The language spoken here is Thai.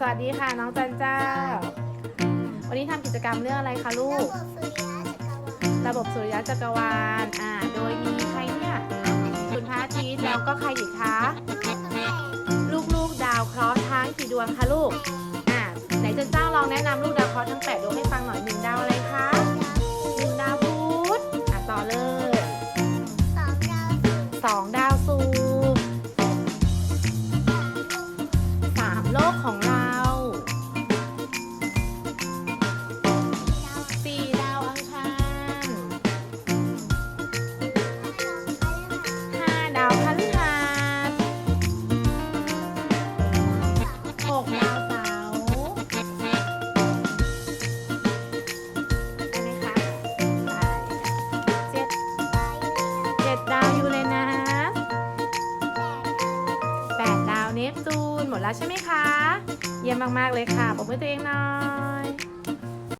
สวัสดีค่ะน้องจันเจ้า วันนี้ทำกิจกรรมเรื่องอะไรคะลูก ระบบสุริยะจักรวาล อ่า โดยมีใครเนี่ยคุณพระอาทิตย์แล้วก็ใครอีกคะ ลูกๆดาวเคราะห์ทั้งกี่ดวงคะลูก อ่า ไหนจันเจ้าลองแนะนำลูกดาวเคราะห์ทั้งแปดดวงให้ฟังหน่อยหนึ่งดาวอะไรคะหนึ่งดาวพุธอะต่อเลยสองดาวศุกร์สามโลกของเรา ปจูนหมดแล้วใช่ไหมคะ เยี่ยมมาก ๆ เลยค่ะปรบมือตัวเองหน่อย